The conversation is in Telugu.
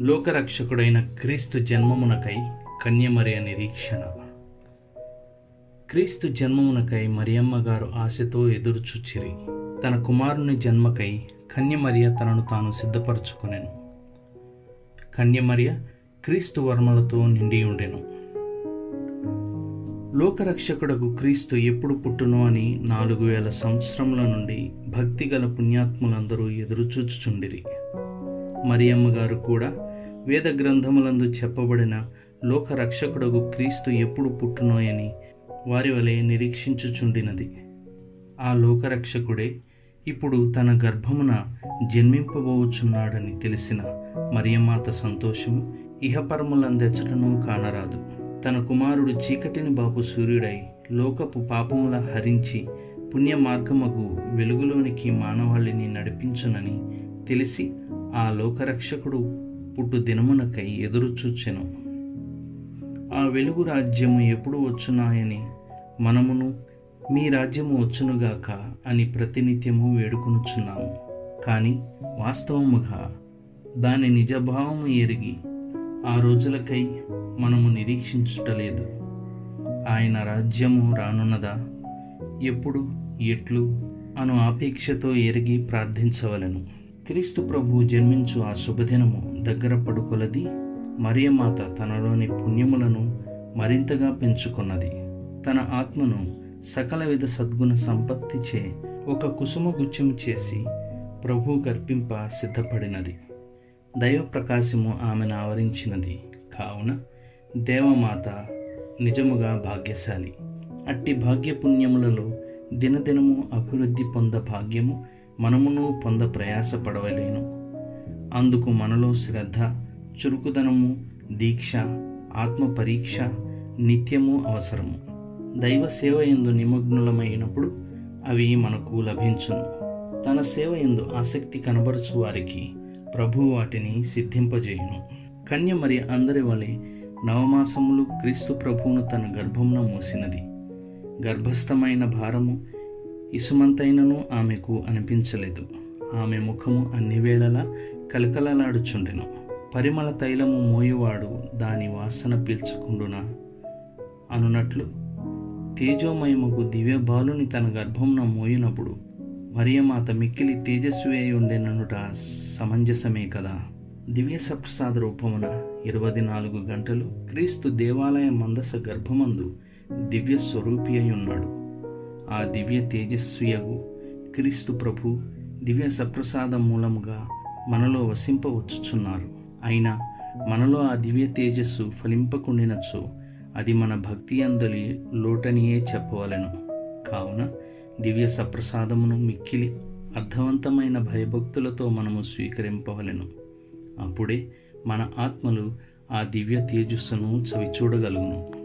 లోకరక్షకుడైన క్రీస్తు జన్మమునకై కన్యమరియ నిరీక్షణ క్రీస్తు జన్మమునకై మరియమ్మ గారు ఆశతో ఎదురుచూచిరి. తన కుమారుని జన్మకై కన్యమరియ తనను తాను సిద్ధపరచుకునేను. కన్యమరియ క్రీస్తు వర్మలతో నిండి ఉండెను లోకరక్షకుడకు క్రీస్తు ఎప్పుడు పుట్టును అని నాలుగు వేల సంవత్సరముల నుండి భక్తిగల పుణ్యాత్ములందరూ ఎదురుచూచుచుండిరి. మరియమ్మ గారు కూడా వేద గ్రంథములందు చెప్పబడిన లోకరక్షకుడకు క్రీస్తు ఎప్పుడు పుట్టునోయని వారి వలె నిరీక్షించుచుండినది. ఆ లోకరక్షకుడే ఇప్పుడు తన గర్భమున జన్మింపబోచున్నాడని తెలిసిన మరియమాత సంతోషము ఇహపరములందెచ్చటను కానరాదు. తన కుమారుడు చీకటిని బాపు సూర్యుడై లోకపు పాపముల హరించి పుణ్య మార్గముకు వెలుగులోనికి మానవాళిని నడిపించునని తెలిసి ఆ లోకరక్షకుడు పుట్టు దినమునకై ఎదురుచూచెను. ఆ వెలుగు రాజ్యము ఎప్పుడు వచ్చునాయని మనమును మీ రాజ్యము వచ్చునుగాక అని ప్రతినిత్యము వేడుకొనుచున్నాము. కానీ వాస్తవముగా దాని నిజభావము ఎరిగి ఆ రోజులకై మనము నిరీక్షించుటలేదు. ఆయన రాజ్యము రానున్నదా? ఎప్పుడు ఎట్లు అను ఆపేక్షతో ఎరిగి ప్రార్థించవలెను. క్రీస్తు ప్రభు జన్మించు ఆ శుభదినము దగ్గర పడుకొలది మరియమాత తనలోని పుణ్యములను మరింతగా పెంచుకున్నది. తన ఆత్మను సకల విధ సద్గుణ సంపత్తిచే ఒక కుసుమ గుచ్చం చేసి ప్రభు గర్పింప సిద్ధపడినది. దైవ ప్రకాశము ఆమెను ఆవరించినది. కావున దేవమాత నిజముగా భాగ్యశాలి. అట్టి భాగ్యపుణ్యములలో దినదినము అభివృద్ధి పొంద భాగ్యము మనమును పొంద ప్రయాసపడవలేను. అందుకు మనలో శ్రద్ధ చురుకుదనము దీక్ష ఆత్మ పరీక్ష నిత్యము అవసరము. దైవ సేవ ఎందు నిమగ్నులమైనప్పుడు అవి మనకు లభించును. తన సేవ ఎందు ఆసక్తి కనబరచు వారికి ప్రభు వాటిని సిద్ధింపజేయును. కన్య మరి అందరి వలె నవమాసములు క్రీస్తు ప్రభువును తన గర్భమున మోసినది. గర్భస్థమైన భారము ఇసుమంతైనను ఆమెకు అనిపించలేదు. ఆమె ముఖము అన్ని వేళలా కలకలలాడుచుండెను పరిమళ తైలము మోయువాడు దాని వాసన పీల్చుకుండునా? అనునట్లు తేజోమయముకు దివ్య బాలుని తన గర్భమున మోయినప్పుడు మరియమాత మిక్కిలి తేజస్వి అయి ఉండెననుట సమంజసమే కదా? దివ్య సప్రసాద రూపమున ఇరవై నాలుగు గంటలు క్రీస్తు దేవాలయ మందస గర్భమందు దివ్య స్వరూపి అయి ఉన్నాడు ఆ దివ్య తేజస్వియగు క్రీస్తు ప్రభు దివ్య సప్రసాద మూలముగా మనలో వసింపవచ్చుచున్నారు. అయినా మనలో ఆ దివ్య తేజస్సు ఫలింపకుండినచో అది మన భక్తి అందలి లోటనియే చెప్పవలెను. కావున దివ్య సప్రసాదమును మిక్కిలి అర్థవంతమైన భయభక్తులతో మనము స్వీకరింపవలెను. అప్పుడే మన ఆత్మలు ఆ దివ్య తేజస్సును చవిచూడగలుగును.